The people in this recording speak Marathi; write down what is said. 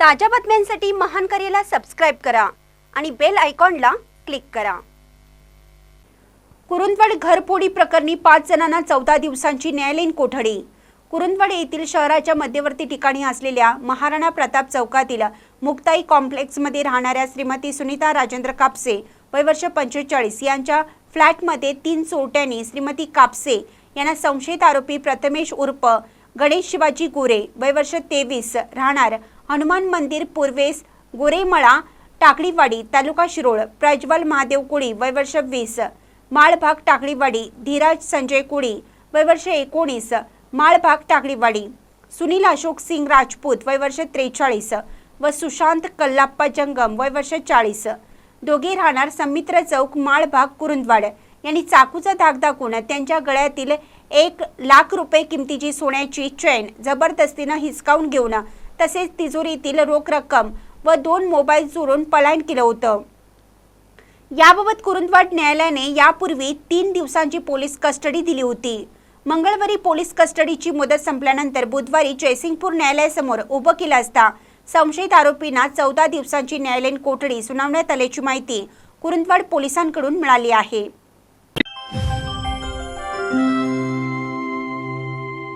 ताज्या बातम्यांसाठी महान करेला सबस्क्राईब करा आणि बेल आयकॉनला क्लिक करा. कुरुंदवड घरफोडी प्रकरणी पाच जणांना चौदा दिवसांची न्यायालयीन कोठडी. कुरुंदवड येथील शहराच्या मध्यवर्ती ठिकाणी असलेल्या महाराणा प्रताप चौकातील मुक्ताई कॉम्प्लेक्समध्ये राहणाऱ्या श्रीमती सुनीता राजेंद्र कापसे वय वर्ष पंचेचाळीस यांच्या फ्लॅटमध्ये तीन चोरट्यांनी श्रीमती कापसे यांना संशयित आरोपी प्रथमेश उर्फ गणेश शिवाजी गोरे वय वर्ष तेवीस राहणार हनुमान मंदिर पूर्वेस गोरेमळा टाकळीवाडी तालुका शिरोळ प्रज्वल महादेव कुळी वय वर्ष वीस माळभाग टाकळीवाडी धीराज संजय कुळी वय वर्ष एकोणीस माळभाग टाकळीवाडी सुनील अशोक सिंग राजपूत वय वर्ष त्रेचाळीस व सुशांत कल्लाप्पा जंगम वय वर्ष चाळीस. दोघे राहणार समित्र चौक माळभाग कुरुंदवाड. यांनी चाकूचा धाक दाखवून त्यांच्या गळ्यातील एक लाख रुपये किमतीची सोन्याची चेन जबरदस्तीनं हिसकावून घेऊन तसेच तिजोरीतील रोख रक्कम व दोन मोबाईल चोरून पलायन केलं होतं. याबाबत कुरुंदवाड न्यायालयाने यापूर्वी तीन दिवसांची पोलीस कस्टडी दिली होती. मंगळवारी पोलीस कस्टडीची मुदत संपल्यानंतर बुधवारी जयसिंगपूर न्यायालयासमोर उभं केलं असता संशयित आरोपींना चौदा दिवसांची न्यायालयीन कोठडी सुनावण्यात आल्याची माहिती कुरुंदवाड पोलिसांकडून मिळाली आहे.